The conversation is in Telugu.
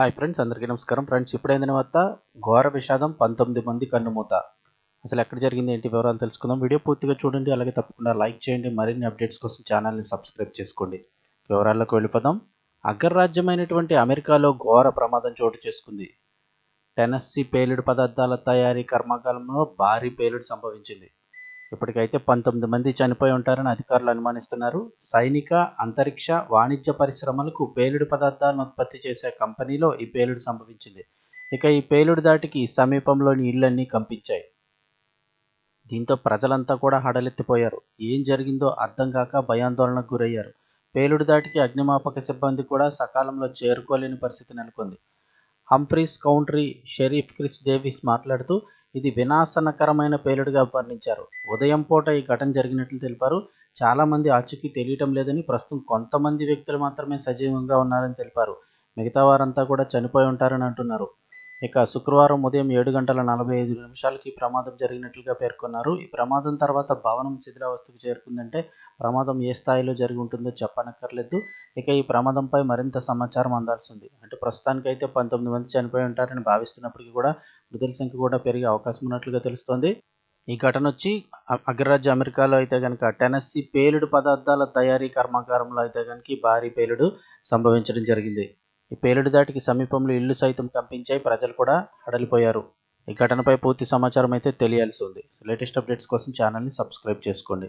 హాయ్ ఫ్రెండ్స్ అందరికీ నమస్కారం. ఫ్రెండ్స్ ఇప్పుడైన వద్ద ఘోర విషాదం పంతొమ్మిది మంది కన్నుమూత అసలు ఎక్కడ జరిగింది ఏంటి వివరాలు తెలుసుకుందాం. వీడియో పూర్తిగా చూడండి అలాగే తప్పకుండా లైక్ చేయండి మరిన్ని అప్డేట్స్ కోసం ఛానల్ని సబ్స్క్రైబ్ చేసుకోండి. వివరాల్లోకి వెళ్ళిపోదాం. అగ్రరాజ్యమైనటువంటి అమెరికాలో ఘోర ప్రమాదం చోటు చేసుకుంది. టెనస్సీ పేలుడు పదార్థాల తయారీ కర్మాగారంలో భారీ పేలుడు సంభవించింది. ఇప్పటికైతే పంతొమ్మిది మంది చనిపోయి ఉంటారని అధికారులు అనుమానిస్తున్నారు. సైనిక అంతరిక్ష వాణిజ్య పరిశ్రమలకు పేలుడు పదార్థాలను ఉత్పత్తి చేసే కంపెనీలో ఈ పేలుడు సంభవించింది. ఇక ఈ పేలుడు దాటికి సమీపంలోని ఇళ్ళన్నీ కంపించాయి. దీంతో ప్రజలంతా కూడా హడలెత్తిపోయారు. ఏం జరిగిందో అర్థం కాక భయాందోళనకు గురయ్యారు. పేలుడు దాటికి అగ్నిమాపక సిబ్బంది కూడా సకాలంలో చేరుకోలేని పరిస్థితి నెలకొంది. Humphreys county sheriff Chris Davis మాట్లాడుతూ ఇది వినాశనకరమైన పేలుడుగా వర్ణించారు. ఉదయం పూట ఈ ఘటన జరిగినట్లు తెలిపారు. చాలామంది ఆచూకీ తెలియటం లేదని ప్రస్తుతం కొంతమంది వ్యక్తులు మాత్రమే సజీవంగా ఉన్నారని తెలిపారు. మిగతా వారంతా కూడా చనిపోయి ఉంటారని అంటున్నారు. ఇక శుక్రవారం ఉదయం ఏడు గంటల నలభై ఐదు నిమిషాలకి ప్రమాదం జరిగినట్లుగా పేర్కొన్నారు. ఈ ప్రమాదం తర్వాత భవనం శిథిలావస్థకు చేరుకుందంటే ప్రమాదం ఏ స్థాయిలో జరిగి ఉంటుందో చెప్పనక్కర్లేదు. ఇక ఈ ప్రమాదంపై మరింత సమాచారం అందాల్సింది. అంటే ప్రస్తుతానికైతే పంతొమ్మిది మంది చనిపోయి ఉంటారని భావిస్తున్నప్పటికీ కూడా మృతుల సంఖ్య కూడా పెరిగే అవకాశం ఉన్నట్లుగా తెలుస్తోంది. ఈ ఘటన వచ్చి అగ్రరాజ్య అమెరికాలో అయితే కనుక టెనస్సీ పేలుడు పదార్థాల తయారీ కర్మాగారంలో అయితే కనుక భారీ పేలుడు సంభవించడం జరిగింది. ఈ పేలుడు దాటికి సమీపంలో ఇల్లు సైతం కంపించాయి ప్రజలు కూడా హడలిపోయారు. ఈ ఘటనపై పూర్తి సమాచారం అయితే తెలియాల్సి ఉంది. లేటెస్ట్ అప్డేట్స్ కోసం ఛానల్ని సబ్స్క్రైబ్ చేసుకోండి.